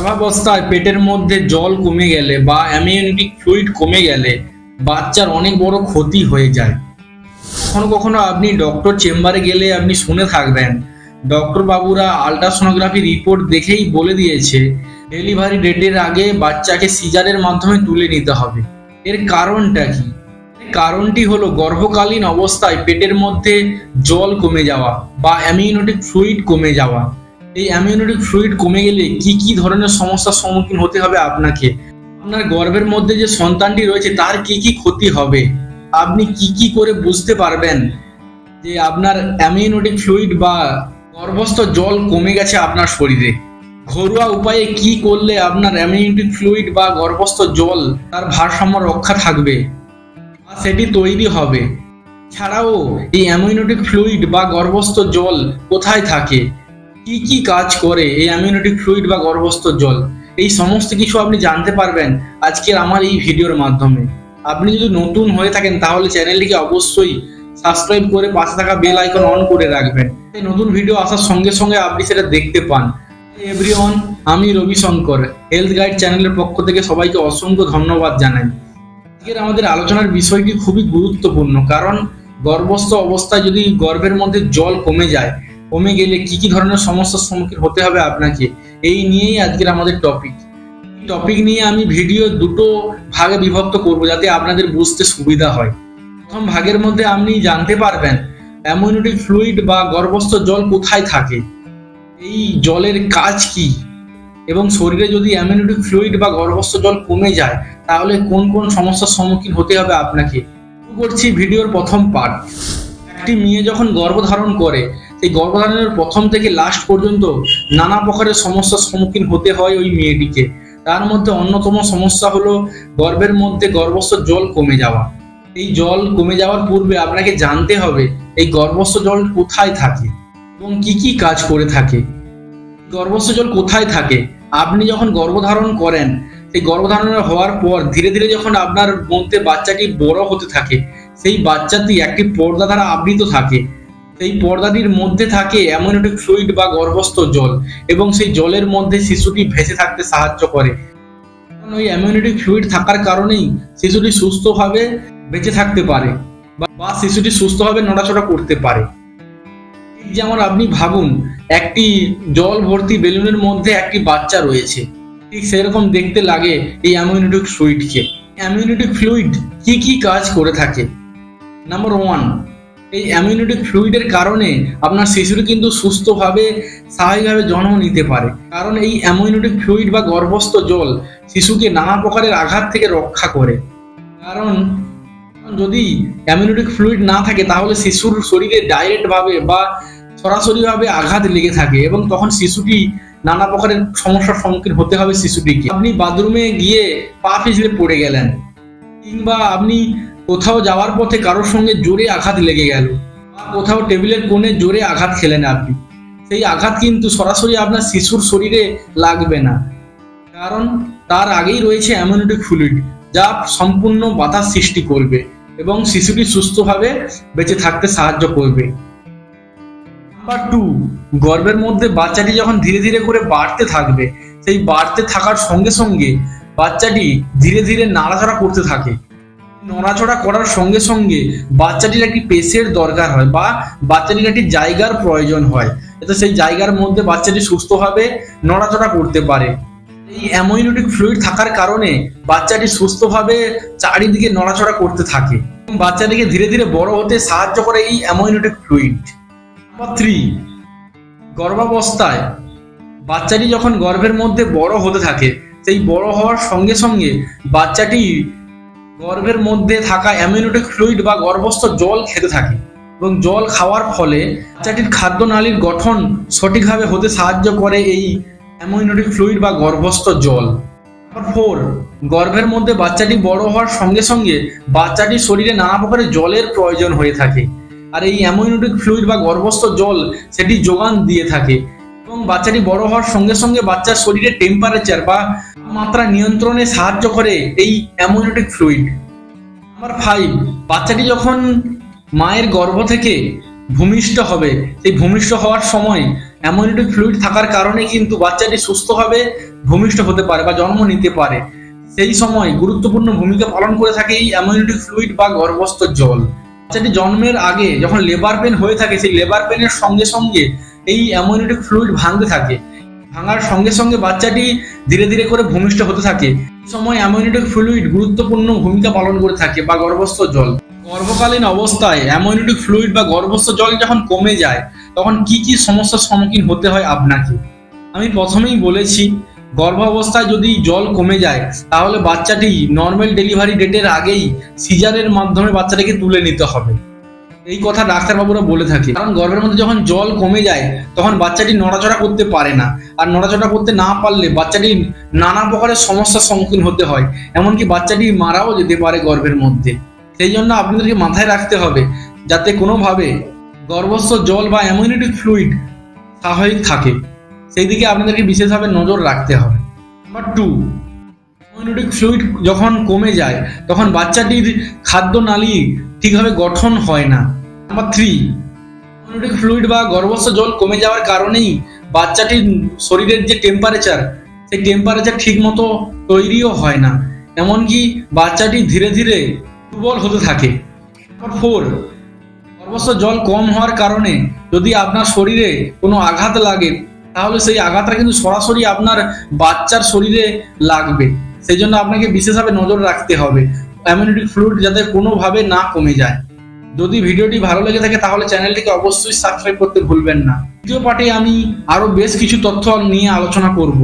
গর্ভাবস্থায় পেটের মধ্যে জল কমে গেলে বা অ্যামিউনিটি ফ্লুইড কমে গেলে বাচ্চার অনেক বড় ক্ষতি হয়ে যায়। কখনো কখনো আপনি ডক্টর চেম্বারে গেলে আপনি শুনে থাকবেন। ডক্টর বাবুরা আলট্রাসোনোগ্রাফি রিপোর্ট দেখেই বলে দিয়েছে ডেলিভারি ডেটের আগে বাচ্চাকে সিজারের মাধ্যমে তুলে নিতে হবে। এর কারণটা কি? কারণটি হলো গর্ভকালীন অবস্থায় পেটের মধ্যে জল কমে যাওয়া বা অ্যামিউনিটিক ফ্লুইড কমে যাওয়া। এই অ্যামিউনিটিক ফ্লুইড কমে গেলে কি কি ধরনের সমস্যার সম্মুখীন হতে হবে আপনাকে? আপনার গর্ভের মধ্যে যে সন্তানটি রয়েছে, তার কি কি ক্ষতি হবে? আপনি কি কি করে বুঝতে পারবেন যে আপনার অ্যামিউনিটিক ফ্লুইড বা গর্ভস্থ জল কমে গেছে আপনার শরীরে? ঘরোয়া উপায়ে কি করলে আপনার অ্যামিউনিটিক ফ্লুইড বা গর্ভস্থ জল তার ভারসাম্য রক্ষা থাকবে? বা সেটি তৈরি হবে? ছাড়াও এই অ্যামিউনিটিক ফ্লুইড বা গর্ভস্থ জল কোথায় থাকে? কি কি কাজ করে এই অ্যামিউনিটিক ফ্লুইড বা গর্ভস্থ জল? এই সমস্ত কিছু আপনি জানতে পারবেন আজকের আমার এই ভিডিওর মাধ্যমে। আপনি যদি নতুন হয়ে থাকেন তাহলে চ্যানেলটিকে অবশ্যই সাবস্ক্রাইব করে পাশে থাকা বেল আইকন অন করে রাখবেন। এই নতুন ভিডিও আসার সঙ্গে সঙ্গে আপনি সেটা দেখতে পান। এভরিওয়ান আমি রবি শঙ্কর হেলথ গাইড চ্যানেলের পক্ষ থেকে সবাইকে অসংখ্য ধন্যবাদ জানাই। আজকের আমাদের আলোচনার বিষয়টি খুবই গুরুত্বপূর্ণ, কারণ গর্ভস্থ অবস্থায় যদি গর্ভের মধ্যে জল কমে যায় কমে গেলে কি কি ধরনের সমস্যার সম্মুখীন হতে হবে আপনাকে? এই নিয়েই আজকের আমাদের টপিক টপিক নিয়ে আমি ভিডিও দুটো ভাগে বিভক্ত করব যাতে আপনাদের বুঝতে সুবিধা হয়। প্রথম ভাগের মধ্যে আপনি জানতে পারবেন অ্যামিউনিটিক ফ্লুইড বা গর্ভস্থ জল কোথায় থাকে? এই জলের কাজ কি? এবং শরীরে যদি অ্যামিউনিটিক ফ্লুইড বা গর্ভস্থ জল কমে যায়, তাহলে কোন কোন সমস্যার সম্মুখীন হতে হবে আপনাকে? করছি ভিডিওর প্রথম পার্ট একটি মেয়ে যখন গর্ভধারণ করে সেই গর্ভধারণের প্রথম থেকে লাস্ট পর্যন্ত নানা প্রকারের সমস্যার সম্মুখীন হতে হয় ওই মেয়েটিকে। তার মধ্যে অন্যতম সমস্যা হলো গর্ভের মধ্যে গর্ভস্থ জল কমে যাওয়া। এই জল কমে যাওয়ার পূর্বে আপনাকে জানতে হবে এই গর্ভস্থ জল কোথায় থাকে এবং কি কি কাজ করে থাকে। গর্ভস্থ জল কোথায় থাকে? আপনি যখন গর্ভধারণ করেন, সেই গর্ভধারণ হওয়ার পর ধীরে ধীরে যখন আপনার মধ্যে বাচ্চাটি বড় হতে থাকে, সেই বাচ্চাটি একটি পর্দা দ্বারা আবৃত থাকে। সেই পর্দাটির মধ্যে থাকে অ্যামোনিটিক ফ্লুইড বা গর্ভস্থ জল এবং সেই জলের মধ্যে শিশুটি ভেসে থাকতে সাহায্য করে। কারণ ওই অ্যামিউনিটিক ফ্লুইড থাকার কারণেই শিশুটি সুস্থভাবে বেঁচে থাকতে পারে বা- শিশুটি সুস্থভাবে নড়াচড়া করতে পারে। ঠিক যেমন আপনি ভাবুন, একটি জল ভর্তি বেলুনের মধ্যে একটি বাচ্চা রয়েছে। ঠিক সেরকম দেখতে লাগে এই অ্যামিউনিটিক ফ্লুইডকে অ্যামিউনিটিক ফ্লুইড কি কি কাজ করে থাকে? নাম্বার ওয়ান এই অ্যামিউনিটিক ফ্লুইডের কারণে আপনার শিশুটি কিন্তু সুস্থভাবে, স্বাভাবিকভাবে জন্ম নিতে পারে। কারণ এই অ্যামিউনিটিক ফ্লুইড বা গর্ভস্থ জল শিশুকে নানা প্রকারের আঘাত থেকে রক্ষা করে। কারণ যদি অ্যামিউনিটিক ফ্লুইড না থাকে, তাহলে শিশুর শরীরে ডাইরেক্টভাবে বা সরাসরিভাবে আঘাত লেগে থাকে এবং তখন শিশুটি নানা প্রকারের সমস্যার সম্মুখীন হতে হবে শিশুটিকে। আপনি বাথরুমে গিয়ে পা পিছলে পড়ে গেলেন, কিংবা আপনি কোথাও যাওয়ার পথে কারোর সঙ্গে জোরে আঘাত লেগে গেল। কোথাও টেবিলের কোণে জোরে আঘাত খেলেন আপনি। সেই আঘাত কিন্তু সরাসরি আপনার শিশুর শরীরে লাগবে না। কারণ তার আগেই রয়েছে অ্যামিউনিটিক ফ্লুইড যা সম্পূর্ণ বাধা সৃষ্টি করবে এবং শিশুটি সুস্থভাবে বেঁচে থাকতে সাহায্য করবে। নাম্বার টু গর্ভের মধ্যে বাচ্চাটি যখন ধীরে ধীরে করে বাড়তে থাকবে, সেই বাড়তে থাকার সঙ্গে সঙ্গে বাচ্চাটি ধীরে ধীরে নাড়াচাড়া করতে থাকে। নড়াচড়া করার সঙ্গে সঙ্গে বাচ্চাটির একটি পেশের দরকার হয় বা বাচ্চাটির একটি জায়গার প্রয়োজন হয়। যাতে সেই জায়গার মধ্যে বাচ্চাটি সুস্থভাবে নড়াচড়া করতে পারে। এই অ্যামোনিটিক ফ্লুইড থাকার কারণে বাচ্চাটি সুস্থভাবে চারিদিকে নড়াচড়া করতে থাকে। বাচ্চাটিকে ধীরে ধীরে বড় হতে সাহায্য করে এই অ্যামোনিটিক ফ্লুইড নাম্বার থ্রি গর্ভাবস্থায় বাচ্চাটি যখন গর্ভের মধ্যে বড় হতে থাকে, সেই বড় হওয়ার সঙ্গে সঙ্গে বাচ্চাটি গর্ভের মধ্যে থাকা অ্যামিউনিটিক ফ্লুইড বা গর্ভস্থ জল খেতে থাকে এবং জল খাওয়ার ফলে বাচ্চাটির খাদ্যনালীর গঠন সঠিকভাবে হতে সাহায্য করে এই অ্যামিউনিটিক ফ্লুইড বা গর্ভস্থ জল। নাম্বার ফোর, গর্ভের মধ্যে বাচ্চাটি বড় হওয়ার সঙ্গে সঙ্গে বাচ্চাটির শরীরে নানা প্রকারের জলের প্রয়োজন হয়ে থাকে। আর এই অ্যামিউনিটিক ফ্লুইড বা গর্ভস্থ জল সেটি যোগান দিয়ে থাকে। এবং বাচ্চাটি বড় হওয়ার সঙ্গে সঙ্গে বাচ্চার শরীরে টেম্পারেচার বা মাত্রা নিয়ন্ত্রণে সাহায্য করে এই অ্যামোনিটিক ফ্লুইড নাম্বার ফাইভ বাচ্চাটি যখন মায়ের গর্ভ থেকে ভূমিষ্ঠ হবে, সেই ভূমিষ্ঠ হওয়ার সময় অ্যামোনিটিক ফ্লুইড থাকার কারণে কিন্তু বাচ্চাটি সুস্থভাবে ভূমিষ্ঠ হতে পারে বা জন্ম নিতে পারে। সেই সময় গুরুত্বপূর্ণ ভূমিকা পালন করে থাকে এই অ্যামোনিটিক ফ্লুইড বা গর্ভস্থ জল। বাচ্চাটি জন্মের আগে যখন লেবার পেন হয়ে থাকে, সেই লেবার পেনের সঙ্গে সঙ্গে এই অ্যামোনিটিক ফ্লুইড ভাঙতে থাকে। ভাঙার সঙ্গে সঙ্গে বাচ্চাটি ধীরে ধীরে করে ভূমিষ্ঠ হতে থাকে। সময় অ্যামোনিটিক ফ্লুইড গুরুত্বপূর্ণ ভূমিকা পালন করে থাকে বা গর্ভস্থ জল। গর্ভকালীন অবস্থায় অ্যামোনিটিক ফ্লুইড বা গর্ভস্থ জল যখন কমে যায়, তখন কি কি সমস্যার সম্মুখীন হতে হয় আপনাকে? আমি প্রথমেই বলেছি গর্ভ অবস্থায় যদি জল কমে যায়, তাহলে বাচ্চাটি নর্মাল ডেলিভারি ডেটের আগেই সিজারের মাধ্যমে বাচ্চাটাকে তুলে নিতে হবে। এই কথা ডাক্তারবাবুরা বলে থাকে। কারণ গর্ভের মধ্যে যখন জল কমে যায়, তখন বাচ্চাটি নড়াচড়া করতে পারে না। আর নড়াচড়া করতে না পারলে বাচ্চাটি নানা প্রকারের সমস্যার সম্মুখীন হতে হয়। এমনকি বাচ্চাটি মারাও যেতে পারে গর্ভের মধ্যে। সেই জন্য আপনাদেরকে মাথায় রাখতে হবে, যাতে কোনোভাবে গর্ভস্থ জল বা অ্যামিউনিটিক ফ্লুইড স্বাভাবিক থাকে। সেই দিকে আপনাদেরকে বিশেষভাবে নজর রাখতে হবে। নাম্বার টু ইমিউনিটিক ফ্লুইড যখন কমে যায়, তখন বাচ্চাটির খাদ্য নালী ঠিকভাবে গঠন হয় না। নাম্বার থ্রি ইমিউনিটিক ফ্লুইড বা গর্ভস্থ জল কমে যাওয়ার কারণেই বাচ্চাটির শরীরের যে টেম্পারেচার সেই টেম্পারেচার ঠিক মতো তৈরিও হয় না। এমনকি বাচ্চাটি ধীরে ধীরে দুর্বল হতে থাকে। নাম্বার ফোর গর্ভস্থ জল কম হওয়ার কারণে যদি আপনার শরীরে কোনো আঘাত লাগে, তাহলে সেই আঘাতটা কিন্তু সরাসরি আপনার বাচ্চার শরীরে লাগবে। সেই জন্য আপনাকে বিশেষভাবে নজর রাখতে হবে। অ্যামিউনিটি ফ্লুইড যাতে কোনোভাবে না কমে যায়। যদি ভিডিওটি ভালো লেগে থাকে তাহলে চ্যানেলটিকে অবশ্যই সাবস্ক্রাইব করতে ভুলবেন না। দ্বিতীয় পার্টে আমি আরও বেশ কিছু তথ্য নিয়ে আলোচনা করব।